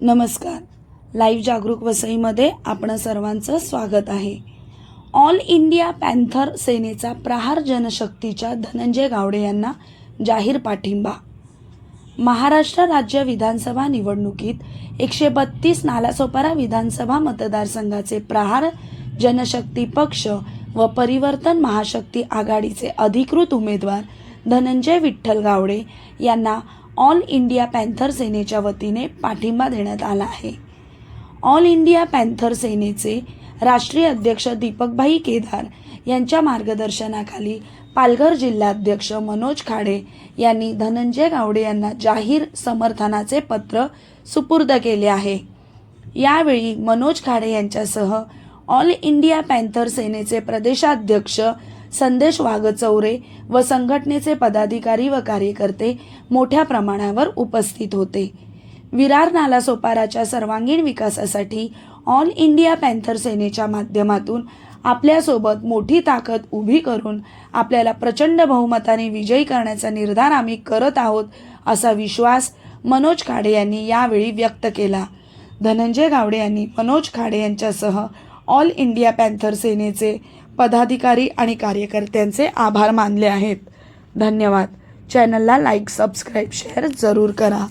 नमस्कार. लाईव्ह जागरूक वसईमध्ये आपण सर्वांचं स्वागत आहे. ऑल इंडिया पॅन्थर सेनेचा प्रहार जनशक्तीच्या धनंजय गावडे यांना जाहीर पाठिंबा. महाराष्ट्र राज्य विधानसभा निवडणुकीत एकशे बत्तीस नालासोपारा विधानसभा मतदारसंघाचे प्रहार जनशक्ती पक्ष व परिवर्तन महाशक्ती आघाडीचे अधिकृत उमेदवार धनंजय विठ्ठल गावडे यांना ऑल इंडिया पॅन्थर सेनेच्या वतीने पाठिंबा देण्यात आला आहे. ऑल इंडिया पॅन्थर सेनेचे राष्ट्रीय अध्यक्ष दीपकभाई केदार यांच्या मार्गदर्शनाखाली पालघर जिल्हाध्यक्ष मनोज खाडे यांनी धनंजय गावडे यांना जाहीर समर्थनाचे पत्र सुपूर्द केले आहे. यावेळी मनोज खाडे यांच्यासह ऑल इंडिया पॅन्थर सेनेचे प्रदेशाध्यक्ष संदेश वाघचौरे व संघटनेचे पदाधिकारी व कार्यकर्ते मोठ्या प्रमाणावर उपस्थित होते. विरार नालासोपाराच्या सर्वांगीण विकासासाठी ऑल इंडिया पॅन्थर सेनेच्या माध्यमातून आपल्यासोबत मोठी ताकद उभी करून आपल्याला प्रचंड बहुमताने विजयी करण्याचा निर्धार आम्ही करत आहोत असा विश्वास मनोज खाडे यांनी यावेळी व्यक्त केला. धनंजय गावडे यांनी मनोज खाडे यांच्यासह ऑल इंडिया पॅन्थर सेनेचे पदाधिकारी आणि कार्यकर्त्यांचे आभार मानले आहेत. धन्यवाद. चॅनलला लाईक सबस्क्राईब शेअर जरूर करा.